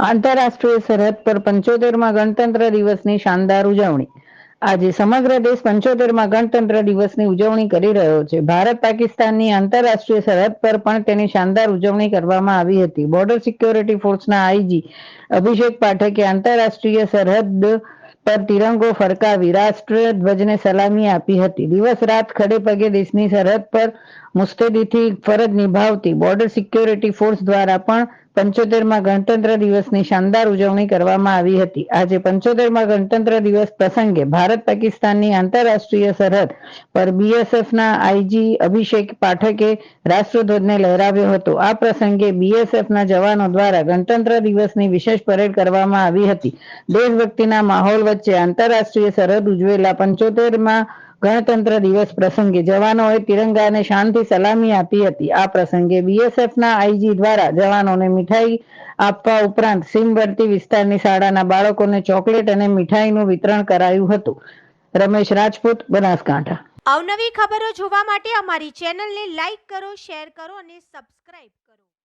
આંતરરાષ્ટ્રીય સરહદ પર પંચોતેરમાં ગણતંત્ર દિવસની શાનદાર ઉજવણી. આજે સમગ્ર દેશ પંચોતેરમાં ગણતંત્ર દિવસની ઉજવણી કરી રહ્યો છે. ભારત પાકિસ્તાનની આંતરરાષ્ટ્રીય સરહદ પર પણ તેની શાનદાર ઉજવણી કરવામાં આવી હતી. બોર્ડર સિક્યોરિટી ફોર્સના આઈજી અભિષેક પાઠકે આંતરરાષ્ટ્રીય સરહદ પર તિરંગો ફરકાવી રાષ્ટ્ર ધ્વજને સલામી આપી હતી. દિવસ રાત ખડે પગે દેશની સરહદ પર મુસ્તેદીથી ફરજ નિભાવતી બોર્ડર સિક્યોરિટી ફોર્સ દ્વારા પણ પંચોતેરમાં ગણતંત્ર દિવસની શાનદાર ઉજવણી કરવામાં આવી હતી. આજે પંચોતેરમાં ગણતંત્ર દિવસ પ્રસંગે ભારત પાકિસ્તાનની આંતરરાષ્ટ્રીય સરહદ પર બીએસએફના આઈજી અભિષેક પાઠકે રાષ્ટ્રધ્વજને લહેરાવ્યો હતો. આ પ્રસંગે બીએસએફના જવાનો દ્વારા ગણતંત્ર દિવસની વિશેષ પરેડ કરવામાં આવી હતી. દેશભક્તિના માહોલ વચ્ચે આંતરરાષ્ટ્રીય સરહદ ઉજવેલા પંચોતેરમાં ગણતંત્ર દિવસ પ્રસંગે જવાનોએ તિરંગાને શાંતિ સલામી આપી હતી. આ પ્રસંગે બીએસએફના આઈજી દ્વારા જવાનોને મીઠાઈ આપવા ઉપરાંત સીમવર્તી વિસ્તારની શાળાના બાળકોને ચોકલેટ અને મીઠાઈનું વિતરણ કરાયું હતું. રમેશ રાજપૂત, બનાસકાંઠા. અવનવી ખબરો જોવા માટે અમારી ચેનલને લાઈક કરો, શેર કરો અને સબસ્ક્રાઇબ કરો.